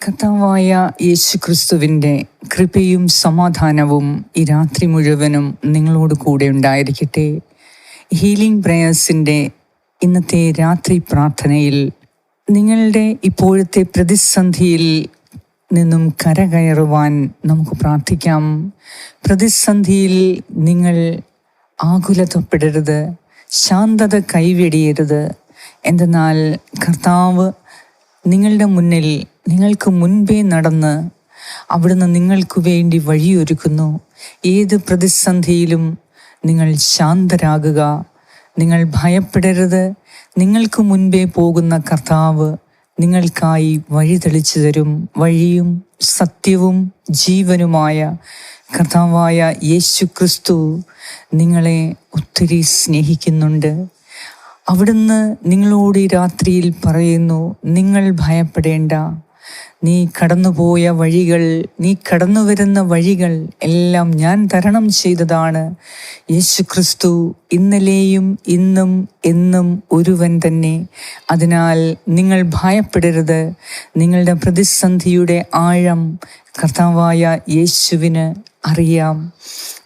കർത്താവായ യേശു ക്രിസ്തുവിന്റെ കൃപയും സമാധാനവും ഈ രാത്രി മുഴുവനും നിങ്ങളോട് കൂടെ ഉണ്ടായിരിക്കട്ടെ. ഹീലിംഗ് പ്രേയേഴ്സിന്റെ ഇന്നത്തെ രാത്രി പ്രാർത്ഥനയിൽ നിങ്ങളുടെ ഇപ്പോഴത്തെ പ്രതിസന്ധിയിൽ നിന്നും കരകയറുവാൻ നമുക്ക് പ്രാർത്ഥിക്കാം. പ്രതിസന്ധിയിൽ നിങ്ങൾ ആകുലതപ്പെടരുത് ശാന്തത കൈവെടിയരുത്. എന്തെന്നാൽ കർത്താവ് നിങ്ങളുടെ മുന്നിൽ നിങ്ങൾക്ക് മുൻപേ നടന്ന് അവിടുന്ന് നിങ്ങൾക്ക് വേണ്ടി വഴിയൊരുക്കുന്നു. ഏത് പ്രതിസന്ധിയിലും നിങ്ങൾ ശാന്തരാകുക. നിങ്ങൾ ഭയപ്പെടരുത്. നിങ്ങൾക്ക് മുൻപേ പോകുന്ന കർത്താവ് നിങ്ങൾക്കായി വഴി തെളിച്ചു തരും. വഴിയും സത്യവും ജീവനുമായ കർത്താവായ യേശു ക്രിസ്തു നിങ്ങളെ ഒത്തിരി സ്നേഹിക്കുന്നുണ്ട്. അവിടുന്ന് നിങ്ങളോട് ഈ രാത്രിയിൽ പറയുന്നു നിങ്ങൾ ഭയപ്പെടേണ്ട. നീ കടന്നുപോയ വഴികൾ നീ കടന്നു വരുന്ന വഴികൾ എല്ലാം ഞാൻ തരണം ചെയ്തതാണ്. യേശു ക്രിസ്തു ഇന്നലെയും ഇന്നും എന്നും ഒരുവൻ തന്നെ. അതിനാൽ നിങ്ങൾ ഭയപ്പെടരുത്. നിങ്ങളുടെ പ്രതിസന്ധിയുടെ ആഴം കർത്താവായ യേശുവിന് അറിയാം.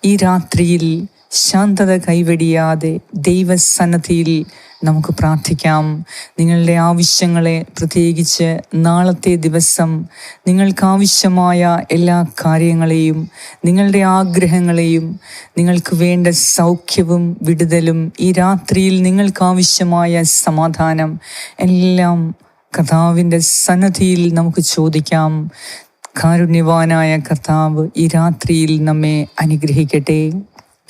ഈ രാത്രിയിൽ ശാന്തത കൈവെടിയാതെ ദൈവസന്നദ്ധിയിൽ നമുക്ക് പ്രാർത്ഥിക്കാം. നിങ്ങളുടെ ആവശ്യങ്ങളെ പ്രത്യേകിച്ച് നാളത്തെ ദിവസം നിങ്ങൾക്കാവശ്യമായ എല്ലാ കാര്യങ്ങളെയും നിങ്ങളുടെ ആഗ്രഹങ്ങളെയും നിങ്ങൾക്ക് വേണ്ട സൗഖ്യവും വിടുതലും ഈ രാത്രിയിൽ നിങ്ങൾക്കാവശ്യമായ സമാധാനം എല്ലാം കഥാവിന്റെ സന്നദ്ധിയിൽ നമുക്ക് ചോദിക്കാം. കാരുണ്യവാനായ കർത്താവ് ഈ രാത്രിയിൽ നമ്മെ അനുഗ്രഹിക്കട്ടെ.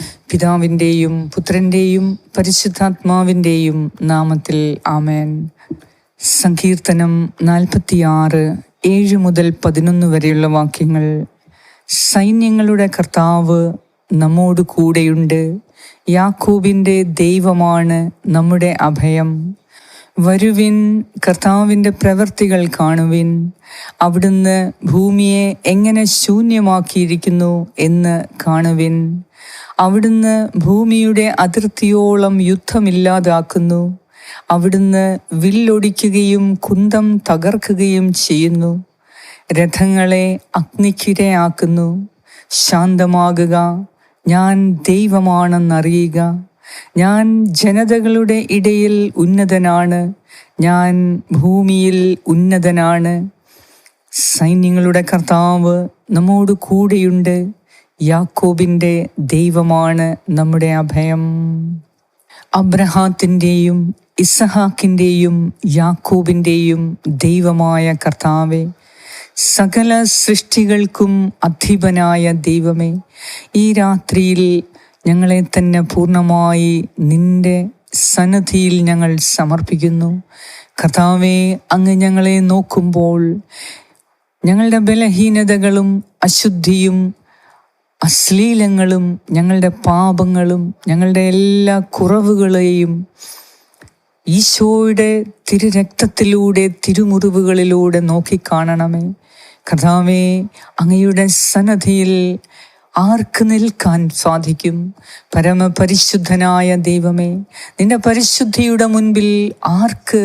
പിതാവിന്റെയും പുത്രന്റെയും പരിശുദ്ധാത്മാവിന്റെയും നാമത്തിൽ ആമേൻ. സങ്കീർത്തനം നാൽപ്പത്തിയാറ് ഏഴ് മുതൽ പതിനൊന്ന് വരെയുള്ള വാക്യങ്ങൾ. സൈന്യങ്ങളുടെ കർത്താവ് നമ്മോട് കൂടെയുണ്ട്. യാക്കൂബിന്റെ ദൈവമാണ് നമ്മുടെ അഭയം. വരുവിൻ കർത്താവിന്റെ പ്രവൃത്തികൾ കാണുവിൻ. അവിടുന്ന് ഭൂമിയെ എങ്ങനെ ശൂന്യമാക്കിയിരിക്കുന്നു എന്ന് കാണുവിൻ. അവിടുന്ന് ഭൂമിയുടെ അതിർത്തിയോളം യുദ്ധമില്ലാതാക്കുന്നു. അവിടുന്ന് വില്ലൊടിക്കുകയും കുന്തം തകർക്കുകയും ചെയ്യുന്നു. രഥങ്ങളെ അഗ്നിക്കിരയാക്കുന്നു. ശാന്തമാകുക. ഞാൻ ദൈവമാണെന്നറിയുക. ഞാൻ ജനതകളുടെ ഇടയിൽ ഉന്നതനാണ്. ഞാൻ ഭൂമിയിൽ ഉന്നതനാണ്. സൈന്യങ്ങളുടെ കർത്താവ് നമ്മോട് കൂടെയുണ്ട്. യാക്കോബിന്റെ ദൈവമാണ് നമ്മുടെ അഭയം. അബ്രഹാത്തിന്റെയും ഇസഹാക്കിന്റെയും യാക്കോബിന്റെയും ദൈവമായ കർത്താവെ സകല സൃഷ്ടികൾക്കും അധിപനായ ദൈവമേ ഈ രാത്രിയിൽ ഞങ്ങളെ തന്നെ പൂർണമായി നിന്റെ സന്നദ്ധിയിൽ ഞങ്ങൾ സമർപ്പിക്കുന്നു. കർത്താവെ അങ്ങ് ഞങ്ങളെ നോക്കുമ്പോൾ ഞങ്ങളുടെ ബലഹീനതകളും അശുദ്ധിയും അശ്ലീലങ്ങളും ഞങ്ങളുടെ പാപങ്ങളും ഞങ്ങളുടെ എല്ലാ കുറവുകളെയും ഈശോയുടെ തിരുരക്തത്തിലൂടെ തിരുമുറിവുകളിലൂടെ നോക്കിക്കാണണമേ. കഥാവേ അങ്ങയുടെ സന്നദ്ധിയിൽ ആർക്ക് നിൽക്കാൻ സാധിക്കും? പരമപരിശുദ്ധനായ ദൈവമേ നിന്റെ പരിശുദ്ധിയുടെ മുൻപിൽ ആർക്ക്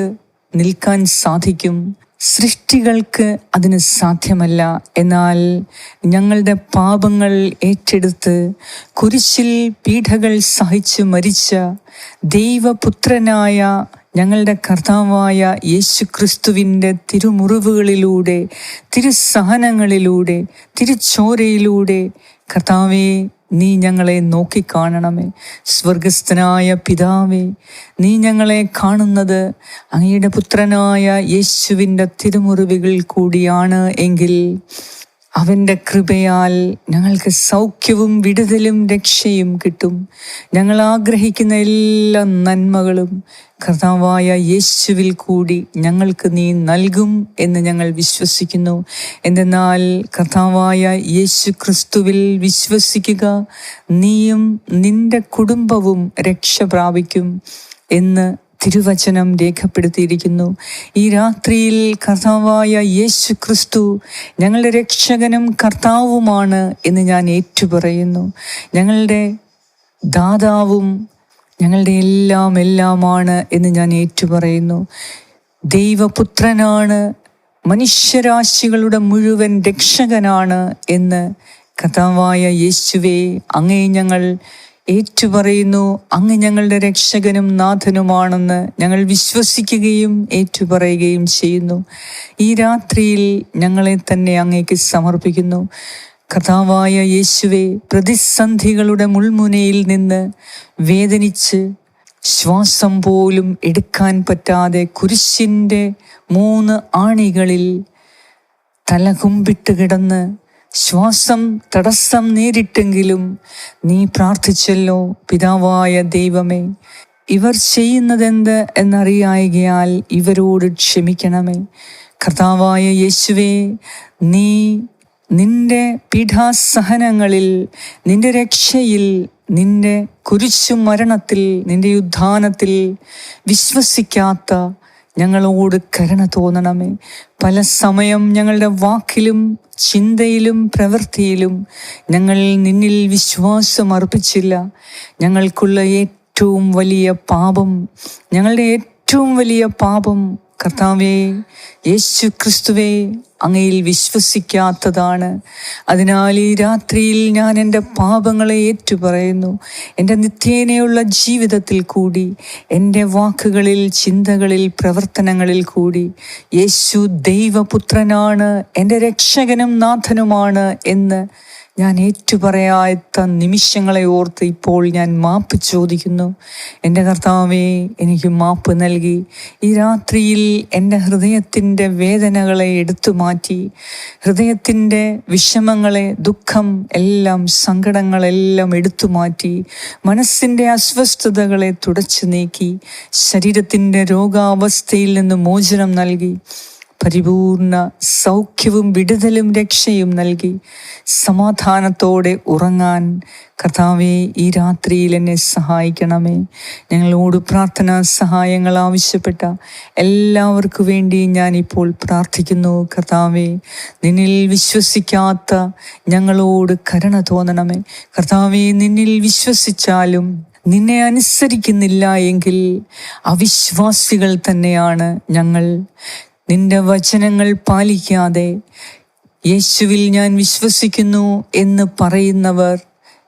നിൽക്കാൻ സാധിക്കും? സൃഷ്ടികൾക്ക് അതിന് സാധ്യമല്ല. എന്നാൽ ഞങ്ങളുടെ പാപങ്ങൾ ഏറ്റെടുത്ത് കുരിശിൽ പീഠകൾ സഹിച്ച് മരിച്ച ദൈവപുത്രനായ ഞങ്ങളുടെ കർത്താവായ യേശു ക്രിസ്തുവിന്റെ തിരുമുറിവുകളിലൂടെ തിരുസഹനങ്ങളിലൂടെ തിരുച്ചോരയിലൂടെ കർത്താവെ നീ ഞങ്ങളെ നോക്കിക്കാണണമേ. സ്വർഗസ്ഥനായ പിതാവേ നീ ഞങ്ങളെ കാണുന്നത് അങ്ങയുടെ പുത്രനായ യേശുവിന്റെ തിരുമുറിവുകൾ കൂടിയാണ് എങ്കിൽ അവന്റെ കൃപയാൽ ഞങ്ങൾക്ക് സൗഖ്യവും വിടുതലും രക്ഷയും കിട്ടും. ഞങ്ങൾ ആഗ്രഹിക്കുന്ന എല്ലാ നന്മകളും കർത്താവായ യേശുവിൽ കൂടി ഞങ്ങൾക്ക് നീ നൽകും എന്ന് ഞങ്ങൾ വിശ്വസിക്കുന്നു. എന്തെന്നാൽ കർത്താവായ യേശു ക്രിസ്തുവിൽ വിശ്വസിക്കുക നീയും നിന്റെ കുടുംബവും രക്ഷ പ്രാപിക്കും എന്ന് തിരുവചനം രേഖപ്പെടുത്തിയിരിക്കുന്നു. ഈ രാത്രിയിൽ കർത്താവായ യേശു ക്രിസ്തു ഞങ്ങളുടെ രക്ഷകനും കർത്താവുമാണ് എന്ന് ഞാൻ ഏറ്റുപറയുന്നു. ഞങ്ങളുടെ ദാതാവും ഞങ്ങളുടെ എല്ലാം എല്ലാമാണ് എന്ന് ഞാൻ ഏറ്റുപറയുന്നു. ദൈവപുത്രനാണ് മനുഷ്യരാശികളുടെ മുഴുവൻ രക്ഷകനാണ് എന്ന് കഥാവായ യേശുവേ അങ്ങേ ഞങ്ങൾ ഏറ്റുപറയുന്നു. അങ്ങ് ഞങ്ങളുടെ രക്ഷകനും നാഥനുമാണെന്ന് ഞങ്ങൾ വിശ്വസിക്കുകയും ഏറ്റുപറയുകയും ചെയ്യുന്നു. ഈ രാത്രിയിൽ ഞങ്ങളെ തന്നെ അങ്ങേക്ക് സമർപ്പിക്കുന്നു. കഥാവായ യേശുവെ പ്രതിസന്ധികളുടെ മുൾമുനയിൽ നിന്ന് വേദനിച്ച് ശ്വാസം പോലും എടുക്കാൻ പറ്റാതെ കുരിശിന്റെ മൂന്ന് ആണികളിൽ തലകുമ്പിട്ട് കിടന്ന് ശ്വാസം തടസ്സം നേരിട്ടെങ്കിലും നീ പ്രാർത്ഥിച്ചല്ലോ പിതാവായ ദൈവമേ. ഇവർ ചെയ്യുന്നതെന്ത് എന്നറിയായകയാൽ ഇവരോട് ക്ഷമിക്കണമേ. കർത്താവായ യേശുവേ നീ നിന്റെ പീഠാസഹനങ്ങളിൽ നിന്റെ രക്ഷയിൽ നിന്റെ കുരിശു മരണത്തിൽ നിന്റെ യുദ്ധാനത്തിൽ വിശ്വസിക്കാത്ത ഞങ്ങളോട് കരുണ തോന്നണമേ. പല സമയം ഞങ്ങളുടെ വാക്കിലും ചിന്തയിലും പ്രവൃത്തിയിലും ഞങ്ങൾ നിന്നിൽ വിശ്വാസം അർപ്പിച്ചില്ല. ഞങ്ങൾക്കുള്ള ഏറ്റവും വലിയ പാപം ഞങ്ങളുടെ ഏറ്റവും വലിയ പാപം കർത്താവേ യേശു ക്രിസ്തുവേ അങ്ങയിൽ വിശ്വസിക്കാത്തതാണ്. അതിനാൽ ഈ രാത്രിയിൽ ഞാൻ എന്റെ പാപങ്ങളെ ഏറ്റുപറയുന്നു. എന്റെ നിത്യേനയുള്ള ജീവിതത്തിൽ കൂടി എന്റെ വാക്കുകളിൽ ചിന്തകളിൽ പ്രവർത്തനങ്ങളിൽ കൂടി യേശു ദൈവപുത്രനാണ് എന്റെ രക്ഷകനും നാഥനുമാണ് എന്ന് ഞാൻ ഏറ്റുപറയാത്ത നിമിഷങ്ങളെ ഓർത്ത് ഇപ്പോൾ ഞാൻ മാപ്പ് ചോദിക്കുന്നു. എന്റെ കർത്താവേ എനിക്ക് മാപ്പ് നൽകി. ഈ രാത്രിയിൽ എന്റെ ഹൃദയത്തിന്റെ വേദനകളെ എടുത്തു മാറ്റി. ഹൃദയത്തിന്റെ വിഷമങ്ങളെ ദുഃഖം എല്ലാം സങ്കടങ്ങളെല്ലാം എടുത്തു മാറ്റി. മനസ്സിന്റെ അസ്വസ്ഥതകളെ തുടച്ചു നീക്കി. ശരീരത്തിന്റെ രോഗാവസ്ഥയിൽ നിന്ന് മോചനം നൽകി. പരിപൂർണ സൗഖ്യവും വിടുതലും രക്ഷയും നൽകി സമാധാനത്തോടെ ഉറങ്ങാൻ കർത്താവെ ഈ രാത്രിയിൽ എന്നെ സഹായിക്കണമേ. ഞങ്ങളോട് പ്രാർത്ഥനാ സഹായങ്ങൾ ആവശ്യപ്പെട്ട എല്ലാവർക്കു വേണ്ടി ഞാൻ ഇപ്പോൾ പ്രാർത്ഥിക്കുന്നു. കർത്താവെ നിന്നിൽ വിശ്വസിക്കാത്ത ഞങ്ങളോട് കരുണ തോന്നണമേ. കർത്താവെ നിന്നിൽ വിശ്വസിച്ചാലും നിന്നെ അനുസരിക്കുന്നില്ല എങ്കിൽ അവിശ്വാസികൾ തന്നെയാണ് ഞങ്ങൾ. നിന്റെ വചനങ്ങൾ പാലിക്കാതെ യേശുവിൽ ഞാൻ വിശ്വസിക്കുന്നു എന്ന് പറയുന്നവർ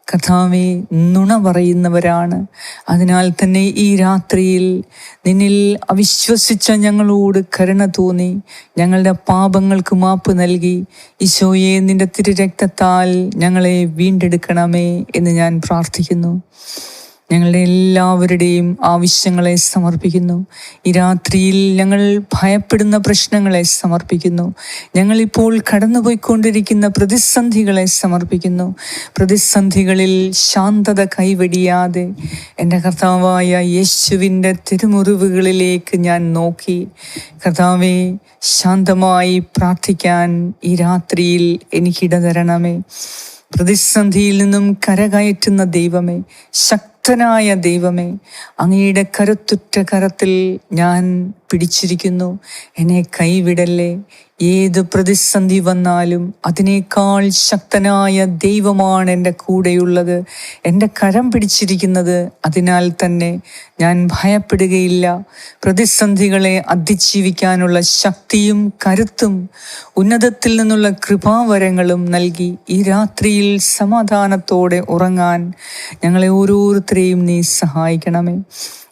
കഥാവെ നുണ പറയുന്നവരാണ്. അതിനാൽ തന്നെ ഈ രാത്രിയിൽ നിന്നിൽ അവിശ്വസിച്ച ഞങ്ങളോട് കരുണ തോന്നി. ഞങ്ങളുടെ പാപങ്ങൾക്ക് മാപ്പ് നൽകി. ഈശോയെ നിന്റെ തിരുരക്തത്താൽ ഞങ്ങളെ വീണ്ടെടുക്കണമേ എന്ന് ഞാൻ പ്രാർത്ഥിക്കുന്നു. ഞങ്ങളുടെ എല്ലാവരുടെയും ആവശ്യങ്ങളെ സമർപ്പിക്കുന്നു. ഈ രാത്രിയിൽ ഞങ്ങൾ ഭയപ്പെടുന്ന പ്രശ്നങ്ങളെ സമർപ്പിക്കുന്നു. ഞങ്ങളിപ്പോൾ കടന്നുപോയിക്കൊണ്ടിരിക്കുന്ന പ്രതിസന്ധികളെ സമർപ്പിക്കുന്നു. പ്രതിസന്ധികളിൽ ശാന്തത കൈവെടിയാതെ എന്റെ കർത്താവായ യേശുവിന്റെ തിരുമുറിവുകളിലേക്ക് ഞാൻ നോക്കി. കർത്താവെ ശാന്തമായി പ്രാർത്ഥിക്കാൻ ഈ രാത്രിയിൽ എനിക്കിട തരണമേ. പ്രതിസന്ധിയിൽ നിന്നും കരകയറ്റുന്ന ദൈവമേ ശക്തനായ ദൈവമേ അങ്ങയുടെ കരുത്തുറ്റ കരത്തിൽ ഞാൻ പിടിച്ചിരിക്കുന്നു. എന്നെ കൈവിടല്ലേ? ഏത് പ്രതിസന്ധി വന്നാലും അതിനേക്കാൾ ശക്തനായ ദൈവമാണ് എന്റെ കൂടെയുള്ളത്. എന്റെ കരം പിടിച്ചിരിക്കുന്നത് അതിനാൽ തന്നെ ഞാൻ ഭയപ്പെടുകയില്ല. പ്രതിസന്ധികളെ അതിജീവിക്കാനുള്ള ശക്തിയും കരുത്തും ഉന്നതത്തിൽ നിന്നുള്ള കൃപാവരങ്ങളും നൽകി ഈ രാത്രിയിൽ സമാധാനത്തോടെ ഉറങ്ങാൻ ഞങ്ങളെ ഓരോരുത്തരെയും നീ സഹായിക്കണമേ.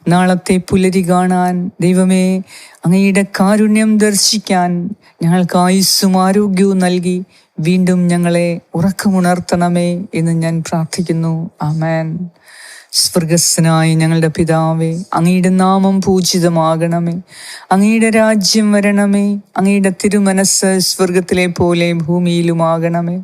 നാളത്തെ പുലരി കാണാൻ ദൈവമേ അങ്ങയുടെ കാരുണ്യം ദർശിക്കാൻ ഞങ്ങൾക്ക് ആയുസ്സും ആരോഗ്യവും നൽകി വീണ്ടും ഞങ്ങളെ ഉറക്കമുണർത്തണമേ എന്ന് ഞാൻ പ്രാർത്ഥിക്കുന്നു. ആമേൻ. സ്വർഗസ്സനായ ഞങ്ങളുടെ പിതാവേ അങ്ങയുടെ നാമം പൂജിതമാകണമേ. അങ്ങയുടെ രാജ്യം വരണമേ. അങ്ങയുടെ തിരുമനസ് സ്വർഗത്തിലെ പോലെ ഭൂമിയിലുമാകണമേ.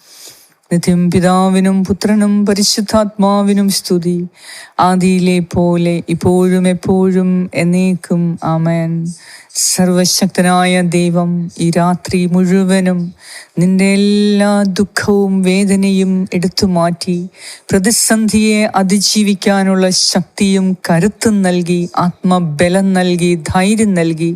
നിത്യം പിതാവിനും പുത്രനും പരിശുദ്ധാത്മാവിനും സ്തുതി. ആദിയിലെ പോലെ ഇപ്പോഴും എപ്പോഴും എന്നേക്കും ആമേൻ. സർവശക്തനായ ദൈവം ഈ രാത്രി മുഴുവനും നിന്റെ എല്ലാ ദുഃഖവും വേദനയും എടുത്തു മാറ്റി പ്രതിസന്ധിയെ അതിജീവിക്കാനുള്ള ശക്തിയും കരുത്തും നൽകി ആത്മബലം നൽകി ധൈര്യം നൽകി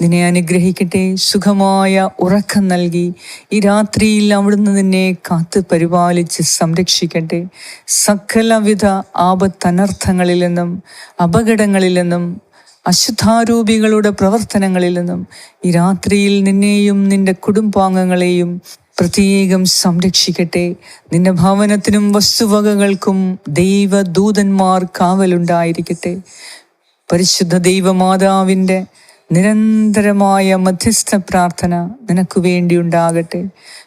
നിന്നെ അനുഗ്രഹിക്കട്ടെ. സുഖമായ ഉറക്കം നൽകി. ഈ രാത്രിയിൽ അവിടുന്ന് നിന്നെ കാത്ത് പരിപാലിച്ച് സംരക്ഷിക്കട്ടെ. സകലവിധ ആപത്തനർത്ഥങ്ങളിൽ നിന്നും അപകടങ്ങളിൽ നിന്നും അശുദ്ധാരൂപികളുടെ പ്രവർത്തനങ്ങളിൽ നിന്നും ഈ രാത്രിയിൽ നിന്നെയും നിന്റെ കുടുംബാംഗങ്ങളെയും പ്രത്യേകം സംരക്ഷിക്കട്ടെ. നിന്റെ ഭവനത്തിനും വസ്തുവകകൾക്കും ദൈവദൂതന്മാർ കാവലുണ്ടായിരിക്കട്ടെ. പരിശുദ്ധ ദൈവമാതാവിന്റെ നിരന്തരമായ മധ്യസ്ഥ പ്രാർത്ഥന നിനക്ക് വേണ്ടി ഉണ്ടാകട്ടെ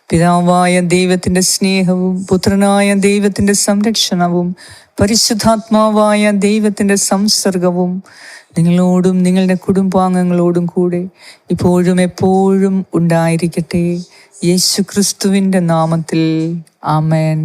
പിതാവായ ദൈവത്തിന്റെ സ്നേഹവും പുത്രനായ ദൈവത്തിന്റെ സംരക്ഷണവും പരിശുദ്ധാത്മാവായ ദൈവത്തിന്റെ സംസർഗവും നിങ്ങളോടും നിങ്ങളുടെ കുടുംബാംഗങ്ങളോടും കൂടെ ഇപ്പോഴും എപ്പോഴും ഉണ്ടായിരിക്കട്ടെ. യേശു ക്രിസ്തുവിന്റെ നാമത്തിൽ. ആമേൻ.